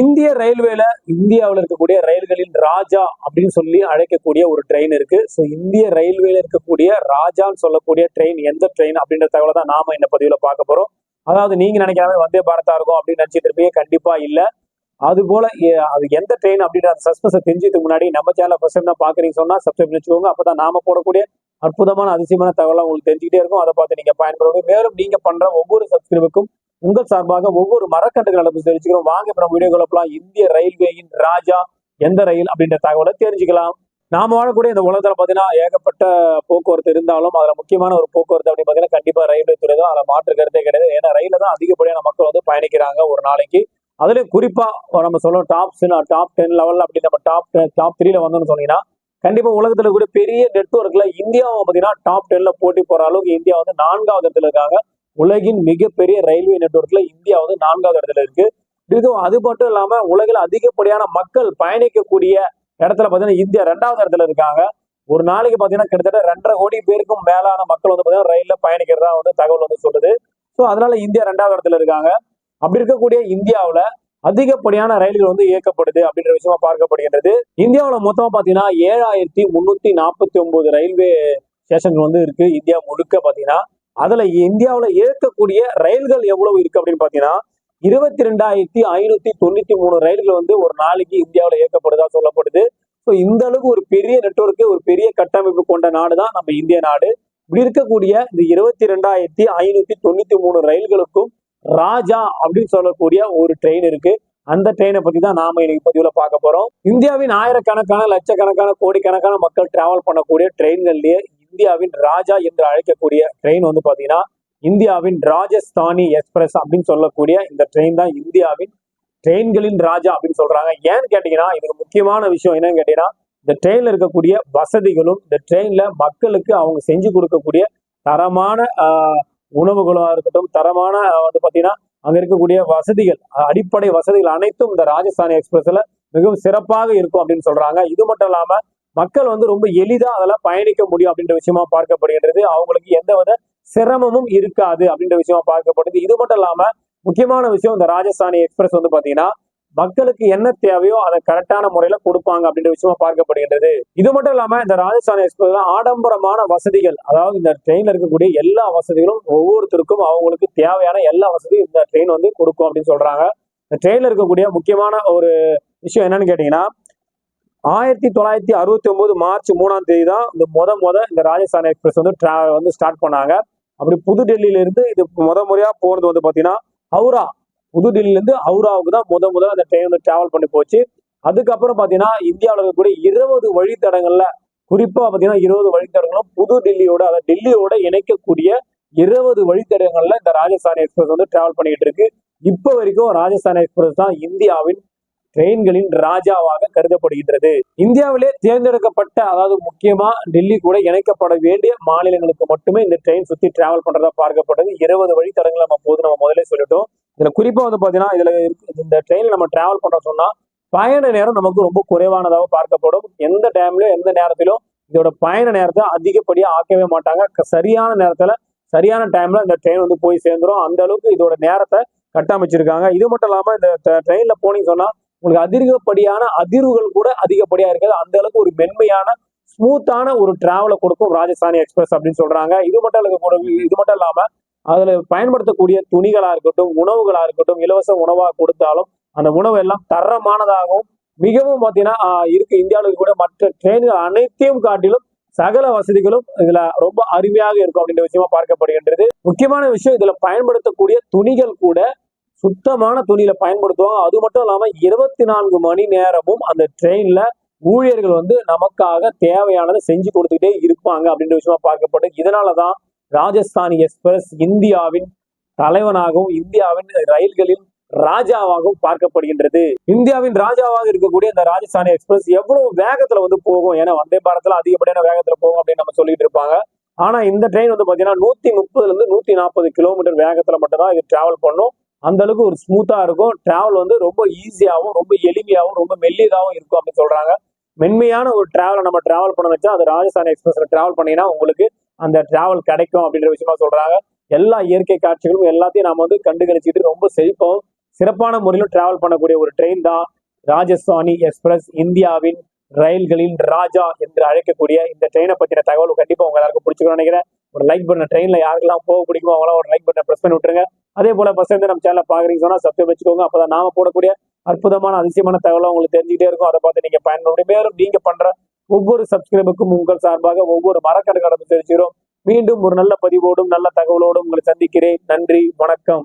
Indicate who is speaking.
Speaker 1: இந்திய ரயில்வேல இந்தியாவில் இருக்கக்கூடிய ரயில்களின் ராஜா அப்படின்னு சொல்லி அழைக்கக்கூடிய ஒரு ட்ரெயின் இருக்கு. ஸோ இந்திய ரயில்வேல இருக்கக்கூடிய ராஜான்னு சொல்லக்கூடிய ட்ரெயின் எந்த ட்ரெயின் அப்படின்ற தகவலை தான் நாம இந்த பதிவுல பார்க்க போறோம். அதாவது நீங்க நினைக்காம வந்தே பாரதா இருக்கும் அப்படின்னு நினைச்சிட்டு இருப்பீங்க. கண்டிப்பா இல்ல. அது போல அது எந்த ட்ரெயின் அப்படின்ற அந்த சஸ்பென்ஸை தெரிஞ்சதுக்கு முன்னாடி நம்ம சேனல் ஃபர்ஸ்ட் டைம் தான் பாக்குறீங்க சொன்னா சப்ஸ்கிரைப் பண்ணி வச்சுக்கோங்க. அப்பதான் நாம போடக்கூடிய அற்புதமான அதிசயமான தகவலை உங்களுக்கு தெரிஞ்சுக்கிட்டே இருக்கும். அதை பார்த்து நீங்க பயன்படுங்க மேலும் நீங்க பண்ற ஒவ்வொரு சப்ஸ்கிரைபுக்கும் உங்கள் சார்பாக ஒவ்வொரு மரக்கன்றுகள் அளவு தெரிஞ்சுக்கிறோம். வாங்க இப்ப நம்ம வீடியோக்குள்ள போலாம் இந்திய ரயில்வேயின் ராஜா எந்த ரயில் அப்படின்ற தகவலை தெரிஞ்சுக்கலாம். நாம வாழக்கூடிய இந்த உலகத்துல பாத்தீங்கன்னா ஏகப்பட்ட போக்குவரத்து இருந்தாலும் அதுல முக்கியமான ஒரு போக்குவரத்து அப்படின்னு பாத்தீங்கன்னா கண்டிப்பா ரயில்வே துறை தான். அதில் மாற்று கருத்தே கிடையாது. ஏன்னா ரயில தான் அதிகப்படியான மக்கள் வந்து பயணிக்கிறாங்க ஒரு நாளைக்கு. அதுலயும் குறிப்பா நம்ம சொல்லணும் டாப் டாப் டென் லெவலில் அப்படி நம்ம டாப் டாப் த்ரீல வந்தோம்னு சொன்னீங்கன்னா கண்டிப்பா உலகத்துல கூட பெரிய நெட்வொர்க்ல இந்தியாவை பாத்தீங்கன்னா டாப் டென்ல போட்டி போற அளவுக்கு இந்தியா வந்து நான்காவது இடத்துல இருக்காங்க. உலகின் மிகப்பெரிய ரயில்வே நெட்ஒர்க்ல இந்தியா வந்து நான்காவது இடத்துல இருக்கு. இதுவும் அது மட்டும் இல்லாம உலகில் அதிகப்படியான மக்கள் பயணிக்கக்கூடிய இடத்துல பார்த்தீங்கன்னா இந்தியா ரெண்டாவது இடத்துல இருக்காங்க. ஒரு நாளைக்கு பார்த்தீங்கன்னா கிட்டத்தட்ட ரெண்டரை கோடி பேருக்கும் மேலான மக்கள் வந்து பார்த்தீங்கன்னா ரயில்ல பயணிக்கிறதா வந்து தகவல் வந்து சொல்லுது. ஸோ அதனால இந்தியா ரெண்டாவது இடத்துல இருக்காங்க. அப்படி இருக்கக்கூடிய இந்தியாவில் அதிகப்படியான ரயில்கள் வந்து இயக்கப்படுது அப்படின்ற விஷயமா பார்க்கப்படுகின்றது. இந்தியாவில் மொத்தமா பாத்தீங்கன்னா ஏழாயிரத்தி முன்னூத்தி நாற்பத்தி ஒன்பது ரயில்வே ஸ்டேஷன்கள் வந்து இருக்கு. இந்தியா முழுக்க பாத்தீங்கன்னா அதுல இந்தியாவில் இயக்கக்கூடிய ரயில்கள் எவ்வளவு இருக்கு அப்படின்னு பாத்தீங்கன்னா இருபத்தி ரெண்டாயிரத்தி ஐநூத்தி தொண்ணூத்தி மூணு ரயில்கள் வந்து ஒரு நாளைக்கு இந்தியாவில் இயக்கப்படுதா சொல்லப்படுது. ஸோ இந்த அளவுக்கு ஒரு பெரிய நெட்வொர்க்கு ஒரு பெரிய கட்டமைப்பு கொண்ட நாடு தான் நம்ம இந்திய நாடு. இப்படி இருக்கக்கூடிய இந்த இருபத்தி ரெண்டாயிரத்தி ஐநூத்தி தொண்ணூத்தி மூணு ரயில்களுக்கும் ராஜா அப்படின்னு சொல்லக்கூடிய ஒரு ட்ரெயின் இருக்கு. அந்த ட்ரெயினை பத்தி தான் நாம இன்னைக்கு பதிவுல பார்க்க போறோம். இந்தியாவின் ஆயிரக்கணக்கான லட்சக்கணக்கான கோடிக்கணக்கான மக்கள் டிராவல் பண்ணக்கூடிய ட்ரெயின்கள்லயே இந்தியாவின் ராஜா என்று அழைக்கக்கூடிய ட்ரெயின் வந்து பார்த்தீங்கன்னா இந்தியாவின் ராஜஸ்தானி எக்ஸ்பிரஸ் அப்படின்னு சொல்லக்கூடிய இந்த ட்ரெயின் தான் இந்தியாவின் ட்ரெயின்களின் ராஜா அப்படின்னு சொல்றாங்க. ஏன்னு கேட்டீங்கன்னா இதுக்கு முக்கியமான விஷயம் என்னன்னு கேட்டீங்கன்னா இந்த ட்ரெயின்ல இருக்கக்கூடிய வசதிகளும் இந்த ட்ரெயின்ல மக்களுக்கு அவங்க செஞ்சு கொடுக்கக்கூடிய தரமான உணவுகளாக இருக்கட்டும் தரமான வந்து பார்த்தீங்கன்னா அங்க இருக்கக்கூடிய வசதிகள் அடிப்படை வசதிகள் அனைத்தும் இந்த ராஜஸ்தானி எக்ஸ்பிரஸ்ல மிகவும் சிறப்பாக இருக்கும் அப்படின்னு சொல்றாங்க. இது மட்டும் இல்லாம மக்கள் வந்து ரொம்ப எளிதா அதெல்லாம் பயணிக்க முடியும் அப்படின்ற விஷயமா பார்க்கப்படுகின்றது. அவங்களுக்கு எந்த வித சிரமமும் இருக்காது அப்படின்ற விஷயமா பார்க்கப்படுது. இது மட்டும் இல்லாம முக்கியமான விஷயம் இந்த ராஜஸ்தானி எக்ஸ்பிரஸ் வந்து பாத்தீங்கன்னா மக்களுக்கு என்ன தேவையோ அதை கரெக்டான முறையில கொடுப்பாங்க அப்படின்ற விஷயமா பார்க்கப்படுகின்றது. இது மட்டும் இல்லாம இந்த ராஜஸ்தானி எக்ஸ்பிரஸ்ல ஆடம்பரமான வசதிகள் அதாவது இந்த ட்ரெயின்ல இருக்கக்கூடிய எல்லா வசதிகளும் ஒவ்வொருத்தருக்கும் அவங்களுக்கு தேவையான எல்லா வசதியும் இந்த ட்ரெயின் வந்து கொடுக்கும் அப்படின்னு சொல்றாங்க. இந்த ட்ரெயின்ல இருக்கக்கூடிய முக்கியமான ஒரு விஷயம் என்னன்னு கேட்டீங்கன்னா ஆயிரத்தி தொள்ளாயிரத்தி அறுபத்தி ஒன்பது மார்ச் மூணாம் தேதி தான் இந்த முத முத இந்த ராஜஸ்தான் எக்ஸ்பிரஸ் வந்து tra- வந்து ஸ்டார்ட் பண்ணாங்க. அப்படி புதுடெல்லியில இருந்து இது முத முறையா போனது வந்து பாத்தீங்கன்னா ஹவுரா. புதுடெல்லியில இருந்து ஹவுராவுக்கு தான் முத முதல்ல அந்த ட்ரெயின் வந்து டிராவல் பண்ணி போச்சு. அதுக்கப்புறம் பாத்தீங்கன்னா இந்தியாவில் இருக்கக்கூடிய இருபது வழித்தடங்கள்ல குறிப்பா பாத்தீங்கன்னா இருபது வழித்தடங்களும் புது டெல்லியோட அதாவது டெல்லியோட இணைக்கக்கூடிய இருபது வழித்தடங்கள்ல இந்த ராஜஸ்தான் எக்ஸ்பிரஸ் வந்து டிராவல் பண்ணிட்டு இருக்கு. இப்போ வரைக்கும் ராஜஸ்தான் எக்ஸ்பிரஸ் தான் இந்தியாவின் ட்ரெயின்களின் ராஜாவாக கருதப்படுகின்றது. இந்தியாவிலே தேர்ந்தெடுக்கப்பட்ட அதாவது முக்கியமா டெல்லி கூட இணைக்கப்பட வேண்டிய மாநிலங்களுக்கு மட்டுமே இந்த ட்ரெயின் சுத்தி டிராவல் பண்றதா பார்க்கப்பட்டது இருபது வழித்தடங்கள் நம்ம போது நம்ம முதலே சொல்லிட்டோம். இதுல குறிப்பா வந்து பாத்தீங்கன்னா இதுல இந்த ட்ரெயின்ல நம்ம டிராவல் பண்ற சொன்னா பயண நேரம் நமக்கு ரொம்ப குறைவானதாக பார்க்கப்படும். எந்த டைம்லயும் எந்த நேரத்திலும் இதோட பயண நேரத்தை அதிகப்படியா ஆக்கவே மாட்டாங்க. சரியான நேரத்துல சரியான டைம்ல இந்த ட்ரெயின் வந்து போய் சேர்ந்துரும். அந்த அளவுக்கு இதோட நேரத்தை கட்டமைச்சிருக்காங்க. இது மட்டும் இல்லாம இந்த ட்ரெயின்ல போனீங்க சொன்னா உங்களுக்கு அதிகப்படியான அதிர்வுகள் கூட அதிகப்படியா இருக்காது. அந்த அளவுக்கு ஒரு மென்மையான ஸ்மூத்தான ஒரு டிராவலை கொடுக்கும் ராஜஸ்தானி எக்ஸ்பிரஸ் அப்படின்னு சொல்றாங்க. இது மட்டும் இது மட்டும் இல்லாம அதுல பயன்படுத்தக்கூடிய துணிகளா இருக்கட்டும் உணவுகளா இருக்கட்டும் இலவச உணவா கொடுத்தாலும் அந்த உணவு எல்லாம் தரமானதாகவும் மிகவும் பார்த்தீங்கன்னா இருக்க இருக்கு. இந்தியாவில் கூட மற்ற ட்ரெயின்கள் அனைத்தையும் காட்டிலும் சகல வசதிகளும் இதுல ரொம்ப அருமையாக இருக்கும் அப்படின்ற விஷயமா பார்க்கப்படுகின்றது. முக்கியமான விஷயம் இதுல பயன்படுத்தக்கூடிய துணிகள் கூட சுத்தமான துணியில பயன்படுத்துவாங்க. அது மட்டும் இல்லாம இருபத்தி நான்கு மணி நேரமும் அந்த ட்ரெயின்ல ஊழியர்கள் வந்து நமக்காக தேவையானதை செஞ்சு கொடுத்துக்கிட்டே இருப்பாங்க அப்படின்ற விஷயமா பார்க்கப்படுது இதனாலதான் ராஜஸ்தானி எக்ஸ்பிரஸ் இந்தியாவின் தலைவனாகவும் இந்தியாவின் ரயில்களின் ராஜாவாகவும் பார்க்கப்படுகின்றது. இந்தியாவின் ராஜாவாக இருக்கக்கூடிய இந்த ராஜஸ்தானி எக்ஸ்பிரஸ் எவ்வளவு வேகத்துல வந்து போகும்? ஏன்னா வந்தே பாரத்ல அதிகப்படியான வேகத்துல போகும் அப்படின்னு நம்ம சொல்லிட்டு இருப்பாங்க. ஆனா இந்த ட்ரெயின் வந்து பாத்தீங்கன்னா நூத்தி முப்பதுல இருந்து நூத்தி நாற்பது கிலோமீட்டர் வேகத்துல மட்டும்தான் இது டிராவல் பண்ணும். அந்த அளவுக்கு ஒரு ஸ்மூத்தா இருக்கும். டிராவல் வந்து ரொம்ப ஈஸியாகவும் ரொம்ப எளிமையாகவும் ரொம்ப மெல்லியதாகவும் இருக்கும் அப்படின்னு சொல்றாங்க. மென்மையான ஒரு டிராவலை நம்ம டிராவல் பண்ண வச்சா அது ராஜஸ்தான் எக்ஸ்பிரஸ்ல டிராவல் பண்ணினா உங்களுக்கு அந்த டிராவல் கிடைக்கும் அப்படின்ற விஷயமா சொல்றாங்க. எல்லா இயற்கை காட்சிகளும் எல்லாத்தையும் நாம வந்து கண்டுகளிச்சிட்டு ரொம்ப செழிப்பாகவும் சிறப்பான முறையில் டிராவல் பண்ணக்கூடிய ஒரு ட்ரெயின் தான் ராஜஸ்தானி எக்ஸ்பிரஸ் இந்தியாவின் ரயில்களின் ராஜா என்று அழைக்கக்கூடிய இந்த ட்ரெயினை பற்றின தகவல் கண்டிப்பாக உங்க எல்லாருக்கும் பிடிச்சிக்கணும்னு நினைக்கிறேன். ஒரு லைக் பண்ண ட்ரெயினில் யாருக்கெல்லாம் போக பிடிக்குமோ அவங்களாம் ஒரு லைக் பண்ண ப்ரெஸ் பண்ணி விட்டுருங்க. அதே போல ஃபர்ஸ்ட் வந்து நம்ம சேனலை பாக்குறீங்க சொன்னா சப்ஸ்கிரைப் வச்சுக்கோங்க. அப்பதான் நாம போடக்கூடிய அற்புதமான அதிசயமான தகவலும் உங்களுக்கு தெரிஞ்சுக்கிட்டே இருக்கும். அதை பார்த்து நீங்க பயன்படுத்தி மேலும் நீங்க பண்ற ஒவ்வொரு சப்ஸ்கிரைபுக்கும் உங்கள் சார்பாக ஒவ்வொரு மரக்கணக்கான தெரிஞ்சுக்கிறோம் மீண்டும் ஒரு நல்ல பதிவோடும் நல்ல தகவலோடும் உங்களை சந்திக்கிறேன். நன்றி வணக்கம்.